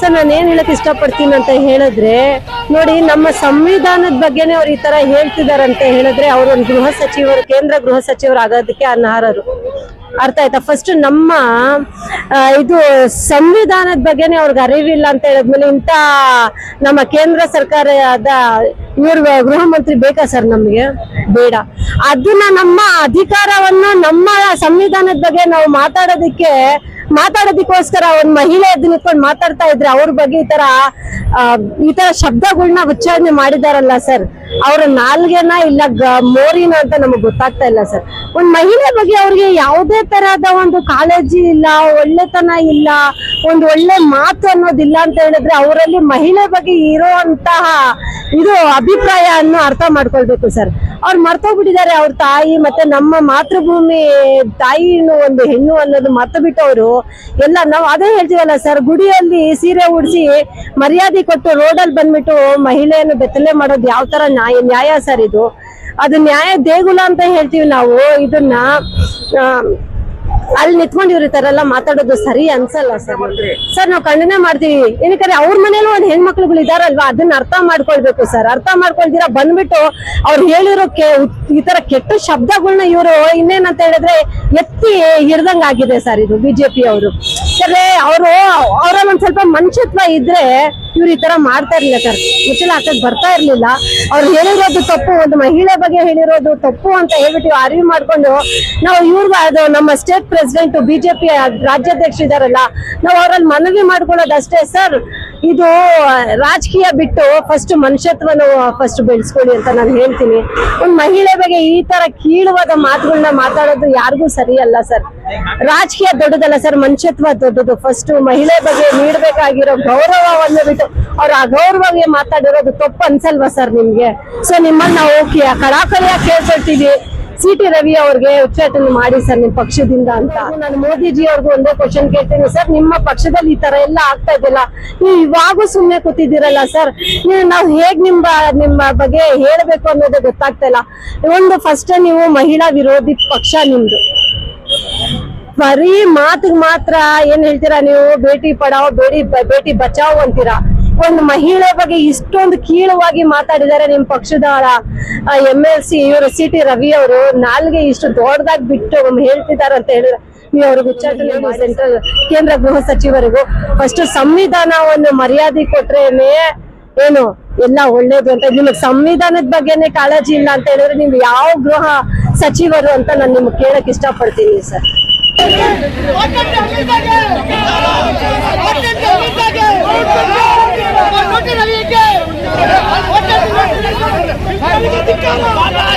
Sir, ನಾನು ಏನ್ ಹೇಳಕ್ ಇಷ್ಟಪಡ್ತೀನಿ ಅಂತ ಹೇಳಿದ್ರೆ, ನೋಡಿ, ನಮ್ಮ ಸಂವಿಧಾನದ ಬಗ್ಗೆನೇ ಅವ್ರು ಈ ತರ ಹೇಳ್ತಿದಾರಂತೆ ಹೇಳಿದ್ರೆ ಅವರೊಂದು ಗೃಹ ಸಚಿವರು, ಕೇಂದ್ರ ಗೃಹ ಸಚಿವರು ಆಗೋದಕ್ಕೆ ಅನರ್ಹರು. ಅರ್ಥ ಆಯ್ತಾ? ಫಸ್ಟ್ ನಮ್ಮ ಇದು ಸಂವಿಧಾನದ ಬಗ್ಗೆನೇ ಅವ್ರಿಗೆ ಅರಿವಿಲ್ಲ ಅಂತ ಹೇಳಿದ್ಮೇಲೆ ಇಂಥ ನಮ್ಮ ಕೇಂದ್ರ ಸರ್ಕಾರದ ಇವ್ರ ಗೃಹ ಮಂತ್ರಿ ಬೇಕಾ ಸರ್ ನಮಗೆ? ಬೇಡ. ಅದನ್ನ ನಮ್ಮ ಅಧಿಕಾರವನ್ನು ನಮ್ಮ ಸಂವಿಧಾನದ ಬಗ್ಗೆ ನಾವು ಮಾತಾಡೋದಕ್ಕೆ ಮಾತಾಡೋದಕ್ಕೋಸ್ಕರ ಒಂದು ಮಹಿಳೆ ನಿಂತ್ಕೊಂಡು ಮಾತಾಡ್ತಾ ಇದ್ರೆ ಅವ್ರ ಬಗ್ಗೆ ಈ ತರ ಈ ತರ ಶಬ್ದಗಳನ್ನ ಉಚ್ಚಾರಣೆ ಮಾಡಿದಾರಲ್ಲ ಸರ್, ಅವರ ನಾಲ್ಗೆನ ಇಲ್ಲ ಮೋರಿನ ಅಂತ ನಮಗ್ ಗೊತ್ತಾಗ್ತಾ ಇಲ್ಲ ಸರ್. ಒಂದ್ ಮಹಿಳೆ ಬಗ್ಗೆ ಅವ್ರಿಗೆ ಯಾವುದೇ ತರಹದ ಒಂದು ಕಾಳಜಿ ಇಲ್ಲ, ಒಳ್ಳೆತನ ಇಲ್ಲ, ಒಂದು ಒಳ್ಳೆ ಮಾತು ಅನ್ನೋದಿಲ್ಲ ಅಂತ ಹೇಳಿದ್ರೆ ಅವರಲ್ಲಿ ಮಹಿಳೆ ಬಗ್ಗೆ ಇರುವಂತಹ ಇದು ಅಭಿಪ್ರಾಯ ಅನ್ನು ಅರ್ಥ ಮಾಡ್ಕೊಳ್ಬೇಕು ಸರ್. ಅವ್ರು ಮರ್ತೋಗ್ಬಿಟ್ಟಿದ್ದಾರೆ, ಅವ್ರ ತಾಯಿ ಮತ್ತೆ ನಮ್ಮ ಮಾತೃಭೂಮಿ ತಾಯಿನೂ ಒಂದು ಹೆಣ್ಣು ಅನ್ನೋದು ಮರ್ತು ಬಿಟ್ಟವರು ಎಲ್ಲ ನಾವು ಅದೇ ಹೇಳ್ತೀವಲ್ಲ ಸರ್, ಗುಡಿಯಲ್ಲಿ ಸೀರೆ ಉಡಿಸಿ ಮರ್ಯಾದೆ ಕೊಟ್ಟು ರೋಡಲ್ಲಿ ಬಂದ್ಬಿಟ್ಟು ಮಹಿಳೆಯನ್ನು ಬೆತ್ತಲೆ ಮಾಡೋದು ಯಾವ ತರ ನ್ಯಾಯ ನ್ಯಾಯ ಸರ್ ಇದು? ಅದು ನ್ಯಾಯ ದೇಗುಲ ಅಂತ ಹೇಳ್ತೀವಿ ನಾವು. ಇದನ್ನ ಅಲ್ಲಿ ನಿಂತ್ಕೊಂಡು ಇವ್ರ ತರ ಮಾತಾಡೋದು ಸರಿ ಅನ್ಸಲ್ಲ ಸರ್. ಸರ್, ನಾವು ಖಂಡನೆ ಮಾಡ್ತೀವಿ. ಏನಕ್ಕೆ ಅವ್ರ ಮನೇಲಿ ಒಂದ್ ಹೆಣ್ಮಕ್ಳುಗಳು ಇದಾರಲ್ವಾ? ಅದನ್ನ ಅರ್ಥ ಮಾಡ್ಕೊಳ್ಬೇಕು ಸರ್. ಅರ್ಥ ಮಾಡ್ಕೊಳ್ತೀರಾ ಬಂದ್ಬಿಟ್ಟು ಅವ್ರು ಹೇಳಿರೋ ಈ ತರ ಕೆಟ್ಟ ಶಬ್ದಗಳನ್ನ ಇವರು ಇನ್ನೇನಂತ ಹೇಳಿದ್ರೆ ಎತ್ತಿ ಹಿಡ್ದಂಗ್ ಆಗಿದೆ ಸರ್ ಇದು ಬಿಜೆಪಿ ಅವರು ಸರ್, ಅವರು ಅವರಲ್ಲಿ ಒಂದ್ ಸ್ವಲ್ಪ ಮನುಷ್ಯತ್ವ ಇದ್ರೆ ಇವ್ರು ಈ ತರ ಮಾಡ್ತಾ ಇರ್ಲಿಲ್ಲ ಸರ್. ಮುಚ್ಚಲ ಹಾಕಕ್ ಬರ್ತಾ ಇರ್ಲಿಲ್ಲ. ಅವ್ರು ಹೇಳಿರೋದು ತಪ್ಪು, ಒಂದು ಮಹಿಳೆ ಬಗ್ಗೆ ಹೇಳಿರೋದು ತಪ್ಪು ಅಂತ ಹೇಳ್ಬಿಟ್ಟು ಅರಿವು ಮಾಡ್ಕೊಂಡು ನಾವು ಇವ್ರ ನಮ್ಮ ಸ್ಟೇಟ್ ಪ್ರೆಸಿಡೆಂಟ್ ಬಿಜೆಪಿ ರಾಜ್ಯಾಧ್ಯಕ್ಷ ಇದಾರಲ್ಲ, ನಾವು ಅವ್ರಲ್ಲಿ ಮನವಿ ಮಾಡ್ಕೊಳ್ಳೋದು ಅಷ್ಟೇ ಸರ್. ಇದು ರಾಜಕೀಯ ಬಿಟ್ಟು ಫಸ್ಟ್ ಮನುಷ್ಯತ್ವನ ಫಸ್ಟ್ ಬೆಳೆಸ್ಕೊಳ್ಳಿ ಅಂತ ನಾನು ಹೇಳ್ತೀನಿ. ಒಂದ್ ಮಹಿಳೆ ಬಗ್ಗೆ ಈ ತರ ಕೀಳುವಾದ ಮಾತುಗಳನ್ನ ಮಾತಾಡೋದು ಯಾರಿಗೂ ಸರಿಯಲ್ಲ ಸರ್. ರಾಜಕೀಯ ದೊಡ್ಡದಲ್ಲ ಸರ್, ಮನುಷ್ಯತ್ವ ದೊಡ್ಡದು. ಫಸ್ಟ್ ಮಹಿಳೆ ಬಗ್ಗೆ ನೀಡಬೇಕಾಗಿರೋ ಗೌರವವನ್ನು ಬಿಟ್ಟು ಅವ್ರು ಅಗೌರವವಾಗಿ ಮಾತಾಡಿರೋದು ತಪ್ಪು ಅನ್ಸಲ್ವಾ ಸರ್ ನಿಮ್ಗೆ? ಸೊ ನಿಮ್ಮನ್ನ ನಾವು ಕಿ- ಕಳಕಳಿಯಾಗಿ ಕೇಳ್ಕೊಳ್ತೀವಿ. ಸಿ ಟಿ ರವಿ ಅವ್ರಿಗೆ ಉಚ್ಚಾಟನೆ ಮಾಡಿ ಸರ್ ನಿಮ್ ಪಕ್ಷದಿಂದ ಅಂತ. ನಾನು ಮೋದಿಜಿ ಅವ್ರಿಗೂ ಒಂದೇ ಕ್ವಶನ್ ಕೇಳ್ತೀನಿ ಸರ್. ನಿಮ್ಮ ಪಕ್ಷದಲ್ಲಿ ಈ ತರ ಎಲ್ಲ ಆಗ್ತಾ ಇದೆಯಲ್ಲ, ನೀವು ಇವಾಗೂ ಸುಮ್ಮನೆ ಕೂತಿದ್ದೀರಲ್ಲ ಸರ್? ನೀವು ಹೇಗ್ ನಿಮ್ಮ ನಿಮ್ಮ ಬಗ್ಗೆ ಹೇಳ್ಬೇಕು ಅನ್ನೋದು ಗೊತ್ತಾಗ್ತಾ ಇಲ್ಲ. ಒಂದು ಫಸ್ಟ್ ನೀವು ಮಹಿಳಾ ವಿರೋಧಿ ಪಕ್ಷ ನಿಮ್ದು. ಬರೀ ಮಾತಿಗೆ ಮಾತ್ರ ಏನ್ ಹೇಳ್ತೀರಾ ನೀವು? ಬೇಟಿ ಪಡಾವ್, ಬೇಡಿ ಬೇಟಿ ಬಚಾವ್ ಅಂತೀರಾ? ಒಂದು ಮಹಿಳೆ ಬಗ್ಗೆ ಇಷ್ಟೊಂದು ಕೀಳವಾಗಿ ಮಾತಾಡಿದ್ದಾರೆ ನಿಮ್ ಪಕ್ಷದ ಎಂ ಎಲ್ ಸಿ ಇವರು ಸಿ ಟಿ ರವಿ ಅವರು. ನಾಲ್ಗೆ ಇಷ್ಟು ದೊಡ್ಡದಾಗಿ ಬಿಟ್ಟು ಹೇಳ್ತಿದ್ದಾರೆ ಅಂತ ಹೇಳಿದ್ರೆ ನೀವು ಅವ್ರಿಗೆ ಉಚ್ಚಾಟನೆ ಸೆಂಟ್ರಲ್ ಕೇಂದ್ರ ಗೃಹ ಸಚಿವರಿಗೂ. ಫಸ್ಟ್ ಒಂದು ಮರ್ಯಾದೆ ಕೊಟ್ರೇನೆ ಏನು ಎಲ್ಲ ಒಳ್ಳೇದು ಅಂತ. ನಿಮಗೆ ಸಂವಿಧಾನದ ಬಗ್ಗೆನೇ ಕಾಳಜಿ ಇಲ್ಲ ಅಂತ ಹೇಳಿದ್ರೆ ನೀವು ಯಾವ ಗೃಹ ಸಚಿವರು ಅಂತ ನಾನು ನಿಮ್ಗೆ ಕೇಳಕ್ ಇಷ್ಟಪಡ್ತೀನಿ ಸರ್. Baba